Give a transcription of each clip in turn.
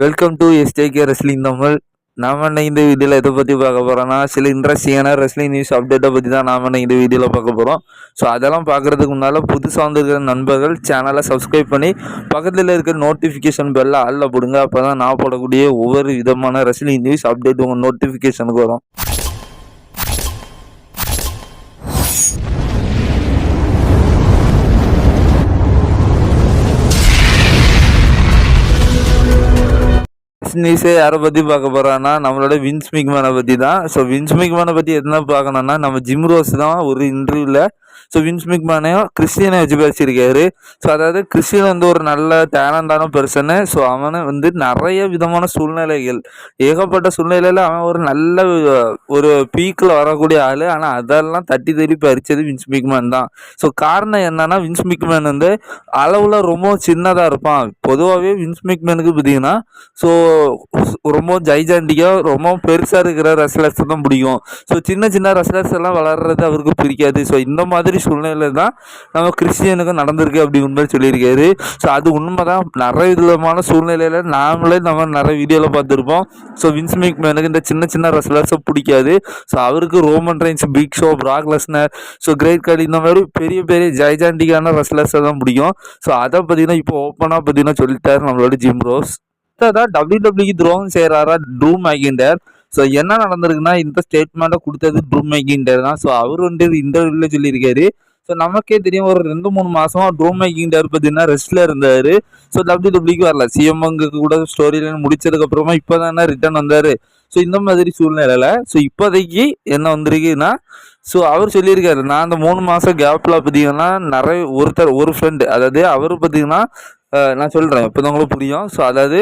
Welcome to எஸ்டேகே wrestling Tamil நாம என்ன இந்த வீடியோவில் எதை பற்றி பார்க்க போகிறோம்னா சில இன்ட்ரெஸ்டிங்கான ரெஸ்லிங் நியூஸ் அப்டேட்டை பற்றி தான் நாம என்ன இந்த வீடியோவில் பார்க்க போகிறோம் ஸோ அதெல்லாம் பார்க்குறதுக்கு முன்னால் புதுசாக வந்திருக்கிற நண்பர்கள் சேனலை சப்ஸ்கிரைப் பண்ணி பக்கத்தில் இருக்கிற நோட்டிஃபிகேஷன் பெல்ல ஆளில் போடுங்க. அப்போ தான் நான் போடக்கூடிய ஒவ்வொரு விதமான ரெஸ்லிங் நியூஸ் அப்டேட் உங்கள் நோட்டிஃபிகேஷனுக்கு வரும். நியூஸே யாரை பற்றி பார்க்க போகிறான்னா நம்மளோட வின்ஸ் மிக்மேனை பற்றி தான் ஸோ வின்ஸ் மிக்மேனை பற்றி என்ன பார்க்கணுன்னா நம்ம ஜிம் ரோஸ் தான் ஒரு இன்டர்வியூவில் ஸோ வின்ஸ் மிக்மேனையும் கிறிஸ்டியனை வச்சு பேசியிருக்காரு ஸோ அதாவது கிறிஸ்டியன் வந்து ஒரு நல்ல டேலண்டான பெர்சனு ஸோ அவனை வந்து நிறைய விதமான சூழ்நிலைகள். ஏகப்பட்ட சூழ்நிலையில் அவன் ஒரு நல்ல ஒரு பீக்கில் வரக்கூடிய ஆள். ஆனால் அதெல்லாம் தட்டி தட்டி பறித்தது வின்ஸ் மிக்மேன் தான். ஸோ காரணம் என்னன்னா வின்ஸ் மிக்மேன் வந்து அளவில் ரொம்ப சின்னதாக இருப்பான். பொதுவாகவே வின்ஸ் மிக்மேனுக்கு பார்த்தீங்கன்னா ஸோ ரொம்ப ஜைஜாண்டிக்காக ரொம்ப பெருசாக இருக்கிற ரெஸ்லர்ஸ் தான் பிடிக்கும். ஸோ சின்ன சின்ன ரெஸ்லர்ஸ் எல்லாம் வளர்றது அவருக்கு பிடிக்காது. ஸோ இந்த மாதிரி சூழ்நிலை தான் நம்ம கிறிஸ்டியனுக்கும் நடந்திருக்கு அப்படிங்கிற மாதிரி சொல்லியிருக்காரு. ஸோ அது உண்மை தான் நிறைய விதமான சூழ்நிலையில் நாமளே நம்ம நிறைய வீடியோவில் பார்த்துருப்போம். ஸோ வின்ஸ் மேனுக்கு இந்த சின்ன சின்ன ரெஸ்லர்ஸை பிடிக்காது. ஸோ அவருக்கு Roman Reigns Big Show Brock Lesnar so great card இந்த மாதிரி பெரிய பெரிய ஜைஜாண்டிக்கான ரெஸ்லர்ஸை தான் பிடிக்கும். ஸோ அதை பார்த்தீங்கன்னா இப்போ ஓப்பனாக பார்த்தீங்கன்னா சொல்லிட்டார் நம்மளோட ஜிம் ரோஸ் அடுத்ததாக டபிள்யூ டபிள்யூ துரோகம் செய்கிறாரா ட்ரூ மேகிண்டர் ஸோ என்ன நடந்திருக்குன்னா இந்த ஸ்டேட்மெண்ட்டை கொடுத்தது ட்ரூ மேக்கிங்டர் தான். ஸோ அவர் வந்து இன்டர்வியூவில் சொல்லியிருக்காரு. ஸோ நமக்கே தெரியும் ஒரு ரெண்டு மூணு மாசமா ட்ரூ மேக்கிங்டர் பார்த்தீங்கன்னா ரெஸ்ட்ல இருந்தாரு. ஸோ டபிள்யூ டபிள்யூக்கு வரல. சிஎம்ங்க கூட ஸ்டோரி லைன் முடிச்சதுக்கு அப்புறமா என்ன ரிட்டர்ன் வந்தாரு. ஸோ இந்த மாதிரி சூழ்நிலையில் ஸோ இப்போதைக்கு என்ன வந்திருக்குன்னா ஸோ அவர் சொல்லியிருக்காரு நான் அந்த மூணு மாதம் கேப்பில் பார்த்தீங்கன்னா நிறைய ஒருத்தர் ஒரு ஃப்ரெண்டு அதாவது அவர் பார்த்தீங்கன்னா நான் சொல்கிறேன் இப்போ தான் உங்களுக்கு புரியும். ஸோ அதாவது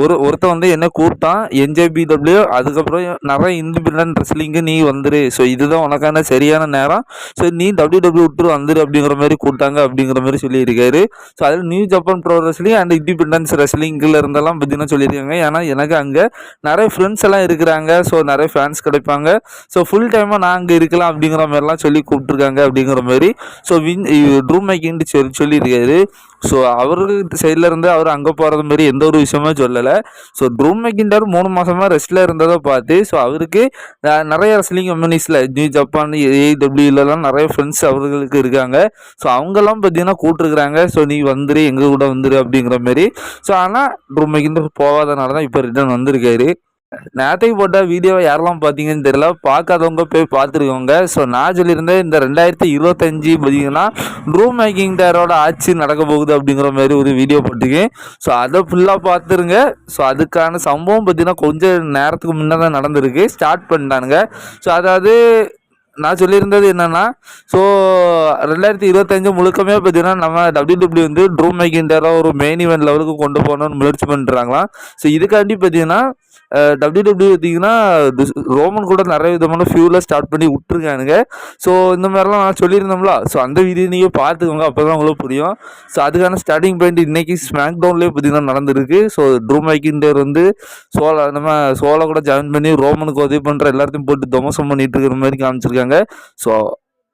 ஒரு ஒருத்தன் வந்து என்ன கூப்பிட்டான் என்ஜேபிடபிள்யூ அதுக்கப்புறம் நிறைய இண்டிபெண்டன்ட் ரெஸ்லிங்கு நீ வந்துரு. ஸோ இதுதான் உனக்கான சரியான நேரம். ஸோ நீ டபிள்யூ டபிள்யூ விட்டு வந்துரு அப்படிங்கிற மாதிரி கூப்பிட்டாங்க அப்படிங்கிற மாதிரி சொல்லியிருக்காரு. ஸோ அதில் New Japan pro wrestling and independence ரெஸ்லிங்கில் இருந்தெல்லாம் பார்த்தீங்கன்னா சொல்லியிருக்காங்க. ஏன்னா எனக்கு அங்கே நிறைய நிறைய ஃப்ரெண்ட்ஸ் எல்லாம் இருக்கிறாங்க. ஸோ நிறைய ஃபேன்ஸ் கிடைப்பாங்க. ஸோ ஃபுல் டைமாக நான் அங்கே இருக்கலாம் அப்படிங்கிற மாதிரிலாம் சொல்லி கூப்பிட்ருக்காங்க அப்படிங்கிற மாதிரி. ஸோ வின் ட்ரூம் மேக்கிங் சொல்லி சொல்லியிருக்காரு. ஸோ அவருக்கு சைடில் இருந்து அவர் அங்கே போகிறது மாதிரி எந்த ஒரு விஷயமே சொல்லலை. ஸோ ட்ரூம் மேக்கிண்டார் மூணு மாதமாக ரெஸ்ட்டில் இருந்ததை பார்த்து ஸோ அவருக்கு நிறைய ரெஸ்லிங் கம்பெனிஸில் நியூ ஜப்பான் ஏடபிள்யூலலாம் நிறைய ஃப்ரெண்ட்ஸ் அவர்களுக்கு இருக்காங்க. ஸோ அவங்கெல்லாம் பார்த்தீங்கன்னா கூப்பிட்டுருக்குறாங்க. ஸோ நீ வந்துரு எங்கள் கூட வந்துரு அப்படிங்கிற மாதிரி. ஸோ ஆனால் ட்ரூம் மேக்கிண்டர் போகாதனால தான் இப்போ ரிட்டர்ன் வந்திருக்காரு. நேத்தை போட்ட வீடியோவை யாரெல்லாம் பார்த்தீங்கன்னு தெரியல. பார்க்காதவங்க போய் பார்த்துருக்கோங்க ஸோ நான் சொல்லியிருந்தேன் இந்த ரெண்டாயிரத்தி இருபத்தஞ்சி பார்த்தீங்கன்னா ரூம் மேக்கிங் டேரோட ஆட்சி நடக்க போகுது அப்படிங்கிற மாதிரி ஒரு வீடியோ போட்டிருக்கேன். ஸோ அதை ஃபுல்லாக பார்த்துருங்க. ஸோ அதுக்கான சம்பவம் பார்த்தீங்கன்னா கொஞ்சம் நேரத்துக்கு முன்னே தான் நடந்திருக்கு. ஸ்டார்ட் பண்ணிட்டானுங்க. ஸோ அதாவது நான் சொல்லியிருந்தது என்னென்னா ஸோ ரெண்டாயிரத்தி இருபத்தஞ்சு முழுக்கமே பார்த்தீங்கன்னா நம்ம டபிள்யூ டபிள்யூ வந்து ட்ரூம் மேக்கிங் டேரோ ஒரு மெயின் ஈவெண்ட் லெவலுக்கு கொண்டு போகணும்னு முயற்சி பண்ணுறாங்களாம் ஸோ இதுக்காண்டி பார்த்தீங்கன்னா டபிள்யூ டபிள்யூ பார்த்தீங்கன்னா ரோமன் கூட நிறைய விதமான ஃபியூவில் ஸ்டார்ட் பண்ணி விட்டுருக்கானுங்க. ஸோ இந்த மாதிரிலாம் நான் சொல்லியிருந்தோம்ல. ஸோ அந்த வீடியோ நீங்கள் பார்த்துக்கோங்க. அப்போ தான் உங்களுக்கு புரியும். ஸோ அதுக்கான ஸ்டார்டிங் பாயிண்ட் இன்றைக்கி ஸ்மாக் டவுன்லேயே பார்த்தீங்கன்னா நடந்திருக்கு. ஸோ ட்ரூ மேக்கிண்டர் வந்து சோலா நம்ம சோலா கூட ஜாயின் பண்ணி ரோமனுக்கு உதவி பண்ணுற எல்லாத்தையும் போட்டு தமசம் பண்ணிட்டு இருக்கிற மாதிரி காமிச்சிருக்காங்க. ஸோ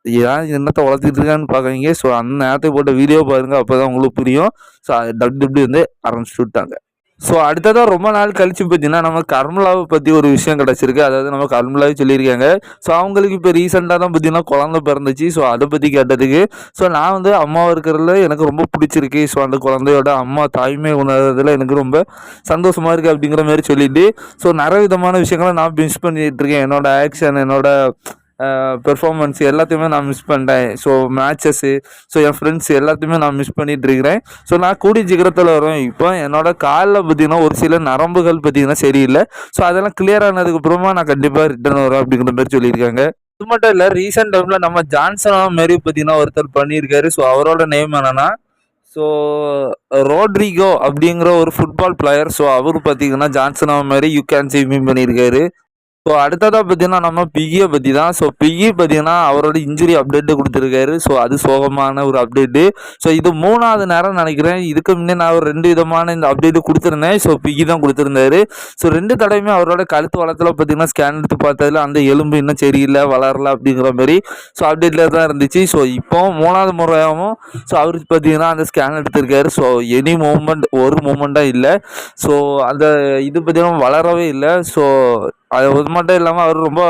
ஏன் என்னத்தை வளர்த்துட்டு இருக்கான்னு பார்க்குறீங்க ஸோ அந்த நேரத்தை போட்ட வீடியோ பாருங்கள் அப்போ தான் உங்களுக்கு புரியும். ஸோ டபிள்யூ டபிள்யூ வந்து ஆரம்பிச்சுட்டு விட்டாங்க. ஸோ அடுத்ததாக ரொம்ப நாள் கழிச்சு பார்த்தீங்கன்னா நம்ம கர்மலாவை பற்றி ஒரு விஷயம் கிடச்சிருக்கு. அதாவது நம்ம கர்மலாவே சொல்லியிருக்காங்க. ஸோ அவங்களுக்கு இப்போ ரீசெண்டாக தான் பார்த்தீங்கன்னா குழந்தை பிறந்துச்சு. ஸோ அதை பற்றி கேட்டதுக்கு. ஸோ நான் வந்து அம்மாவை இருக்கிறதுல எனக்கு ரொம்ப பிடிச்சிருக்கு. ஸோ அந்த குழந்தையோட அம்மா தாய்மை உணர்றதுல எனக்கு ரொம்ப சந்தோஷமாக இருக்குது அப்படிங்கிற மாதிரி சொல்லிட்டு. ஸோ நிறைய விதமான விஷயங்களை நான் மிஸ் பண்ணிகிட்ருக்கேன் என்னோடய என்னோட ஆக்ஷன் என்னோட பெர்ஃபார்மன்ஸ் எல்லாத்தையுமே நான் மிஸ் பண்ணிட்டேன். ஸோ மேட்சஸ்ஸு ஸோ என் ஃப்ரெண்ட்ஸ் எல்லாத்தையுமே நான் மிஸ் பண்ணிட்டு இருக்கிறேன். ஸோ நான் கூடி சீக்கிரத்தில் வரும். இப்போ என்னோட காலில் பார்த்தீங்கன்னா ஒரு சில நரம்புகள் பார்த்தீங்கன்னா சரியில்லை. ஸோ அதெல்லாம் கிளியர் ஆனதுக்கப்புறமா நான் கண்டிப்பாக ரிட்டர்ன் வரும் அப்படிங்கிற மாதிரி சொல்லியிருக்காங்க. இது மட்டும் இல்லை ரீசெண்ட் டைமில் நம்ம ஜான்சன் மாரி பார்த்தீங்கன்னா ஒருத்தர் பண்ணியிருக்காரு. ஸோ அவரோட நேம் என்னென்னா ஸோ ரோட்ரிகோ அப்படிங்கிற ஒரு ஃபுட்பால் பிளேயர் ஸோ அவர் பார்த்தீங்கன்னா ஜான்சன் மாதிரி யூ கேன் சேவ் மீன் பண்ணியிருக்காரு. ஸோ அடுத்ததாக பார்த்தீங்கன்னா நம்ம பிகியை பற்றி தான் ஸோ பிகி பார்த்தீங்கன்னா அவரோட இன்ஜுரி அப்டேட்டு கொடுத்துருக்காரு. ஸோ அது சோகமான ஒரு அப்டேட்டு ஸோ இது மூணாவது நேரம் நினைக்கிறேன். இதுக்கு முன்னே நான் ஒரு ரெண்டு விதமான இந்த அப்டேட்டு கொடுத்துருந்தேன். ஸோ பிகி தான் கொடுத்துருந்தாரு. ஸோ ரெண்டு தடவையுமே அவரோட கழுத்து வளத்தில் பார்த்தீங்கன்னா ஸ்கேன் எடுத்து பார்த்ததுல அந்த எலும்பு இன்னும் சரியில்லை வளரல அப்படிங்கிற மாதிரி. ஸோ அப்டேட்டில் தான் இருந்துச்சு. ஸோ இப்போ மூணாவது முறையாகவும் ஸோ அவருக்கு பார்த்தீங்கன்னா அந்த ஸ்கேன் எடுத்திருக்காரு. ஸோ எனி மூமெண்ட் ஒரு மூமெண்ட்டாக இல்லை. ஸோ அந்த இது பார்த்தீங்கன்னா வளரவே இல்லை. ஸோ அது அது மட்டும் இல்லாமல் அவர் ரொம்ப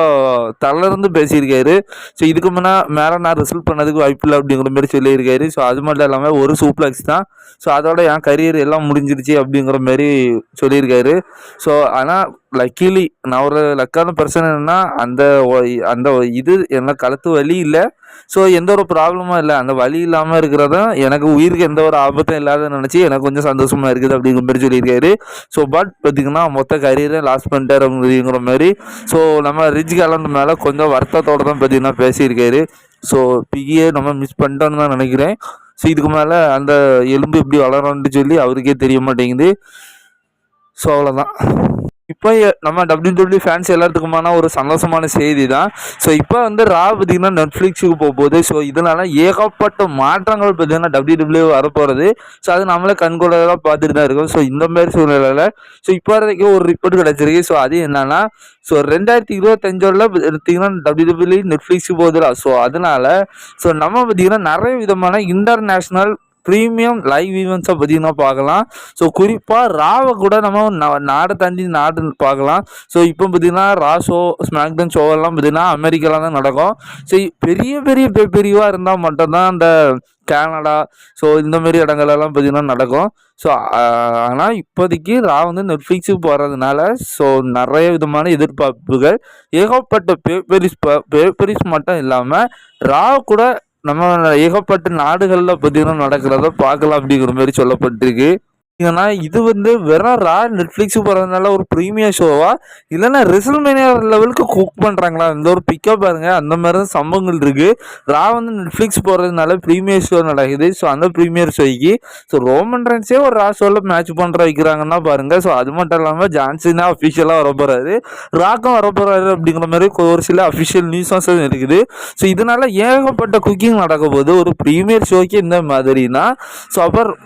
தளர்ந்து பேசியிருக்காரு. ஸோ இதுக்கு முன்னே மேலே நான் ரிசல்ட் பண்ணதுக்கு வாய்ப்பு இல்லை அப்படிங்கிற மாதிரி சொல்லியிருக்காரு. ஸோ அது மட்டும் இல்லாமல் ஒரு சூப்ளெக்ஸ் தான். ஸோ அதோட என் கரியர் எல்லாம் முடிஞ்சிருச்சு அப்படிங்கிற மாதிரி சொல்லியிருக்காரு. ஸோ ஆனால் லக்கிலி நான் ஒரு லக்கான பிரச்சனை என்னென்னா அந்த ஒ- அந்த இது என்ன கழுத்து வலி இல்லை. ஸோ எந்த ஒரு ப்ராப்ளமும் இல்லை. அந்த வழி இல்லாமல் இருக்கிறதும் எனக்கு உயிருக்கு எந்த ஒரு ஆபத்தும் இல்லாத நினச்சி எனக்கு கொஞ்சம் சந்தோஷமாக இருக்குது அப்படிங்கிற மாதிரி சொல்லியிருக்காரு. ஸோ பட் பார்த்திங்கன்னா மொத்த கரியரை லாஸ் பண்ணிட்டார் அப்படிங்கிற மாதிரி. ஸோ நம்ம ரிச் கேலண்ட் மேலே கொஞ்சம் வருத்தத்தோடு தான் பார்த்திங்கன்னா பேசியிருக்காரு. ஸோ பிகியை நம்ம மிஸ் பண்ணிட்டோன்னு தான் நினைக்கிறேன். ஸோ இதுக்கு மேலே அந்த எலும்பு எப்படி வளரும்னு சொல்லி அவருக்கே தெரிய மாட்டேங்குது. ஸோ அவ்வளோதான் இப்போ நம்ம டபிள்யூ ஃபேன்ஸ் எல்லாத்துக்குமான ஒரு சந்தோஷமான செய்தி தான் ஸோ இப்போ வந்து ரா பார்த்தீங்கன்னா நெட்ஃப்ளிக்ஸுக்கு போக போகுது ஸோ இதனால ஏகப்பட்ட மாற்றங்கள் பார்த்தீங்கன்னா டபிள்யூ வரப்போகிறது ஸோ அது நம்மளே கண்கூட தான் பார்த்துட்டு தான் இருக்கோம். ஸோ இந்த மாதிரி சூழ்நிலையில் ஸோ இப்போ வரைக்கும் ஒரு ரிப்போர்ட் கிடச்சிருக்கு. ஸோ அது என்னன்னா ஸோ ரெண்டாயிரத்தி இருபத்தஞ்சோட பார்த்தீங்கன்னா டபிள்யூ நெட்ஃப்ளிக்ஸுக்கு போகுதுல ஸோ அதனால ஸோ நம்ம பார்த்தீங்கன்னா நிறைய விதமான இன்டர்நேஷ்னல் ப்ரீமியம் லைவ் ஈவெண்ட்ஸை பார்த்தீங்கன்னா பார்க்கலாம் ஸோ குறிப்பாக ராவை கூட நம்ம நா- நாடை தாண்டி நாடு பார்க்கலாம் ஸோ இப்போ பார்த்தீங்கன்னா ரா ஷோ ஸ்மாக்டன் ஷோ எல்லாம் பார்த்தீங்கன்னா அமெரிக்காவில் தான் நடக்கும் ஸோ பெரிய பெரிய பெரியவாக இருந்தால் மட்டும்தான் அந்த கனடா ஸோ இந்த மாதிரி இடங்கள்லாம் பார்த்தீங்கன்னா நடக்கும் ஸோ ஆனால் இப்போதைக்கு ரா வந்து நெட்ஃப்ளிக்ஸுக்கு போகிறதுனால ஸோ நிறைய விதமான எதிர்பார்ப்புகள் ஏகப்பட்ட பேப்பரிஸ் பேப்பரிஸ் மட்டும் இல்லாமல் ரா கூட நம்ம ஏகப்பட்ட நாடுகளில் பார்த்தீங்கன்னா நடக்கிறத பார்க்கலாம் அப்படிங்கிற மாதிரி சொல்லப்பட்டிருக்கு. ஏன்னா இது வந்து வெறும் ரா நெட்ஃப்ளிக்ஸ் போகிறதுனால ஒரு ப்ரீமியர் ஷோவா இல்லைன்னா ரெசல்மேனியா லெவலுக்கு குக் பண்ணுறாங்களா இந்த ஒரு பிக்கப் பாருங்க. அந்த மாதிரி தான் சம்பவங்கள் இருக்குது ரா வந்து நெட்ஃப்ளிக்ஸ் போகிறதுனால ப்ரீமியர் ஷோ நடக்குது. ஸோ அந்த ப்ரீமியர் ஷோய்க்கு ஸோ ரோமன் ரன்ஸே ஒரு ரா ஷோவில் மேட்ச் பண்ணுற வைக்கிறாங்கன்னா பாருங்கள் ஸோ அது மட்டும் இல்லாமல் ஜான்சினா அஃபிஷியலாக வர போகிறாரு ராக்கும் வர போகிறாரு அப்படிங்கிற மாதிரி ஒரு சில அஃபிஷியல் நியூஸஸும் இருக்குது. ஸோ இதனால் ஏகப்பட்ட குக்கிங் நடக்க போகுது. ஒரு ப்ரீமியர் ஷோக்கு இந்த மாதிரினா ஸோ அப்புறம்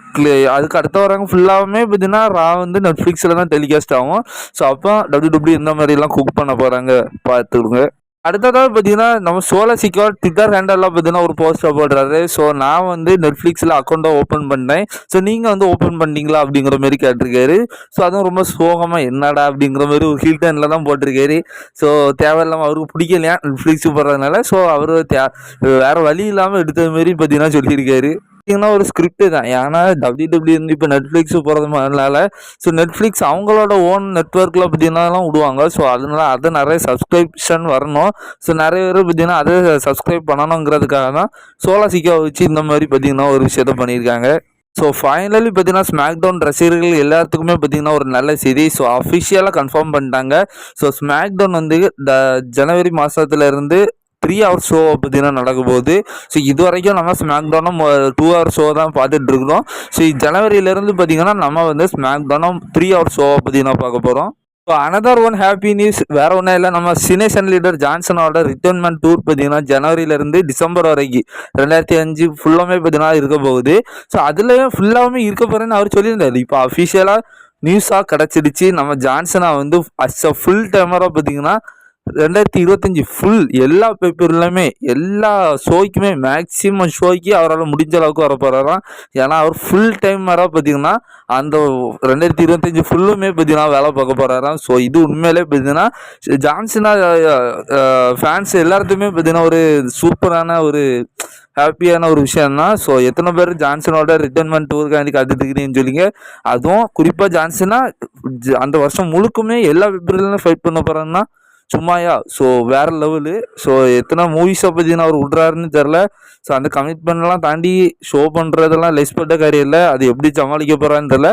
அதுக்கு அடுத்த வரவங்க ஃபுல்லாகவுமே பார்த்தீங்கன்னா ரா வந்து நெட்ஃப்ளிக்ஸில் தான் டெலிகாஸ்ட் ஆகும். ஸோ அப்போ டபிள்யூ டபிள்யூ இந்த மாதிரிலாம் குக் பண்ண போகிறாங்க பார்த்துடுங்க அடுத்ததாக பார்த்தீங்கன்னா நம்ம சோலா சிக்கோர் ட்விட்டர் ஹேண்டலில் பார்த்தீங்கன்னா ஒரு போஸ்டர் போடுறாரு. ஸோ நான் வந்து நெட்ஃப்ளிக்ஸில் அக்கௌண்ட்டை ஓப்பன் பண்ணேன் ஸோ நீங்கள் வந்து ஓப்பன் பண்ணீங்களா அப்படிங்கிற மாதிரி கேட்டிருக்காரு. ஸோ அதுவும் ரொம்ப சோகமாக என்னடா? அப்படிங்கிற மாதிரி ஒரு ஹில்டனில் தான் போட்டிருக்காரு. ஸோ தேவையில்லாமல் அவருக்கு பிடிக்கலையா? நெட்ஃப்ளிக்ஸ் போடுறதுனால ஸோ அவர் தே வேறு வழி இல்லாமல் எடுத்தது மாரி பார்த்தீங்கன்னா சொல்லியிருக்காரு. பார்த்தீங்கன்னா ஒரு ஸ்கிரிப்ட் தான். ஏன்னா டபிள்யூ டபிள்யூ வந்து இப்போ நெட்ஃப்ளிக்ஸ் போகிறது மாதிரினால ஸோ நெட்ஃப்ளிக்ஸ் அவங்களோட ஓன் நெட்ஒர்க்கில் பார்த்தீங்கன்னாலாம் விடுவாங்க. ஸோ அதனால அதை நிறைய சப்ஸ்கிரிப்ஷன் வரணும். ஸோ நிறைய பேர் பார்த்தீங்கன்னா அதை சப்ஸ்கிரைப் பண்ணணுங்கிறதுக்காக தான் சோலா சிக்கா வச்சு இந்த மாதிரி பார்த்தீங்கன்னா ஒரு விஷயத்த பண்ணியிருக்காங்க. ஸோ ஃபைனலி பார்த்தீங்கன்னா ஸ்மாக் டவுன் ரசிகர்கள் எல்லாத்துக்குமே பார்த்தீங்கன்னா ஒரு நல்ல செய்தி. ஸோ அஃபிஷியலாக கன்ஃபார்ம் பண்ணிட்டாங்க. ஸோ ஸ்மாக் டவுன் வந்து த ஜனவரி மாதத்துல இருந்து த்ரீ ஹவர் ஷோ பார்த்தீங்கன்னா நடக்க போகுது ஸோ இது வரைக்கும் நம்ம ஸ்மாக் டவுனும் டூ ஹவர் ஷோ தான் பார்த்துட்டு இருக்கிறோம் ஸோ ஜனவரியிலேருந்து பார்த்தீங்கன்னா நம்ம வந்து ஸ்மாக் டவுனும் த்ரீ ஹவர் ஷோவை பார்த்தீங்கன்னா பார்க்க போகிறோம் so another one happy news வேற ஒன்றும் இல்லை. நம்ம சினேஷன் லீடர் ஜான்சனோட ரிட்டர்ன்மெண்ட் டூர் பார்த்தீங்கன்னா ஜனவரியிலேருந்து டிசம்பர் வரைக்கும் ரெண்டாயிரத்தி அஞ்சு ஃபுல்லாமே பார்த்தீங்கன்னா இருக்க போகுது. ஸோ அதுலேயும் ஃபுல்லாகவுமே இருக்க போகிறேன்னு அவர் சொல்லியிருந்தார். இப்போ அஃபிஷியலாக நியூஸாக கிடச்சிடுச்சு. நம்ம ஜான்சனா வந்து அஸ் அ ஃபுல் டைமராக பார்த்தீங்கன்னா ரெண்டாயிரத்தி இருபத்தஞ்சி ஃபுல் எல்லா பேப்பர்லையுமே எல்லா ஷோய்க்குமே மேக்ஸிமம் ஷோய்க்கு அவரால் முடிஞ்ச அளவுக்கு வர போகிறாராம் ஏன்னா அவர் ஃபுல் டைம் வர பார்த்தீங்கன்னா அந்த ரெண்டாயிரத்தி இருபத்தஞ்சி ஃபுல்லுமே பார்த்தீங்கன்னா வேலை பார்க்க போகிறாராம் ஸோ இது உண்மையிலே பார்த்தீங்கன்னா ஜான்சனா ஃபேன்ஸ் எல்லாத்துக்குமே பார்த்தீங்கன்னா ஒரு சூப்பரான ஒரு ஹாப்பியான ஒரு விஷயம் தான் ஸோ எத்தனை பேர் ஜான்சனோட ரிட்டர்ன்மெண்ட் டூருக்காண்டி காத்துட்டுருக்கிறீங்கன்னு சொல்லிங்க. அதுவும் குறிப்பாக ஜான்சனா ஜ- அந்த வருஷம் முழுக்குமே எல்லா பேப்பர்லையும் ஃபைட் பண்ண போகிறாங்கன்னா சும்மாயா? ஸோ வேற லெவலு ஸோ எத்தனை மூவிஸை பற்றி அவர் விட்றாருன்னு தெரில ஸோ அந்த கமிட்மெண்ட்லாம் தாண்டி ஷோ பண்ணுறதெல்லாம் லெஸ் பட்ட காரியம் இல்லை. அது எப்படி சமாளிக்க போகிறான்னு தெரில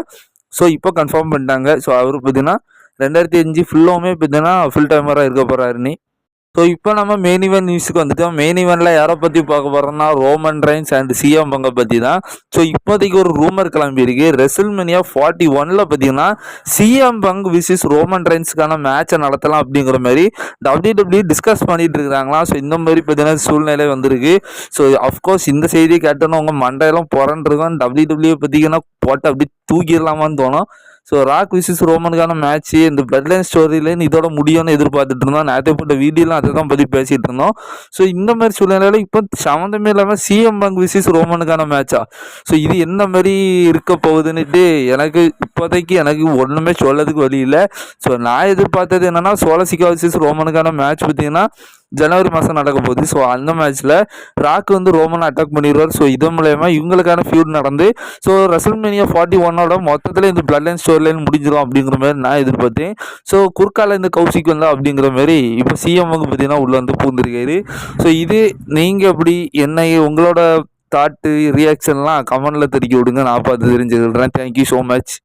ஸோ இப்போ கன்ஃபார்ம் பண்ணிட்டாங்க. ஸோ அவர் பார்த்தீங்கன்னா ரெண்டாயிரத்தி அஞ்சு ஃபுல்லுமே பார்த்தீங்கன்னா ஃபுல் டைமராக இருக்க போகிறாருன்னு ஸோ இப்போ நம்ம மெயின் ஈவெண்ட் நியூஸுக்கு வந்துட்டோம் மெயின் ஈவெண்ட்டில் யாரை பற்றி பார்க்க போகிறோம்னா ரோமன் ரைன்ஸ் அண்ட் சிஎம் பங்கை பற்றி தான். ஸோ இப்போதைக்கு ஒரு ரூமர் கிளம்பியிருக்கு ரெசில்மெனியா ஃபார்ட்டி ஒனில் பார்த்தீங்கன்னா சிஎம் பங்க் விசிஸ் ரோமன் ரைன்ஸுக்கான மேட்சை நடத்தலாம் அப்படிங்கிற மாதிரி டபிள்யூ டபிள்யூ டிஸ்கஸ் பண்ணிட்டு இருக்கிறாங்களா ஸோ இந்த மாதிரி பார்த்தீங்கன்னா சூழ்நிலை வந்திருக்கு. ஸோ அஃப்கோர்ஸ் இந்த செய்தியை கேட்டோன்னா உங்கள் மண்டையெல்லாம் புறன்றிருக்கும் டபிள்யூ டபிள்யூ பார்த்தீங்கன்னா போட்டு அப்படி தூக்கிடலாமான்னு தோணும். ஸோ ராக் விசிஸ் ரோமனுக்கான மேட்ச்சு இந்த பிளட் லைன் ஸ்டோரியிலேருந்து இதோட முடியும்னு எதிர்பார்த்துட்டு இருந்தோம். நேற்று போட்ட வீடியோலாம் அதை தான் பற்றி பேசிகிட்டு இருந்தோம். ஸோ இந்த மாதிரி சூழ்நிலையில் இப்போ சம்மந்தமே இல்லாமல் சிஎம் பங்க் விசிஸ் ரோமனுக்கான மேட்சா ஸோ இது எந்த மாதிரி இருக்க போகுதுன்னுட்டு எனக்கு இப்போதைக்கு எனக்கு ஒன்றுமே சொல்லதுக்கு வழி இல்லை. ஸோ நான் எதிர்பார்த்தது என்னென்னா சோலசிகா விசிஸ் ரோமனுக்கான மேட்ச் பார்த்தீங்கன்னா ஜனவரி மாதம் நடக்க போகுது. ஸோ அந்த மேட்ச்சில் ராக் வந்து ரோமனை அட்டாக் பண்ணிடுவார். ஸோ இதன் மூலயமா இவங்களுக்கான ஃபியூட் நடந்து ஸோ ரசல்மேனியா ஃபார்ட்டி ஒன்னோட மொத்தத்தில் இந்த பிளட் லைன் ஸ்டோரி லைன் முடிஞ்சிடும் அப்படிங்கிற மாதிரி நான் எதிர்பார்த்தேன். ஸோ குறுக்கால இந்த கௌசிக் வந்தா அப்படிங்கிற மாதிரி இப்போ சிஎம் வந்து பார்த்தீங்கன்னா உள்ளே வந்து பூந்திருக்காரு ஸோ இது நீங்கள் எப்படி என்ன உங்களோட தாட்டு ரியாக்ஷன்லாம் கமெண்டில் தெரிவிக்க விடுங்க. நான் பார்த்து தெரிஞ்சுக்கிறேன். Thank you so much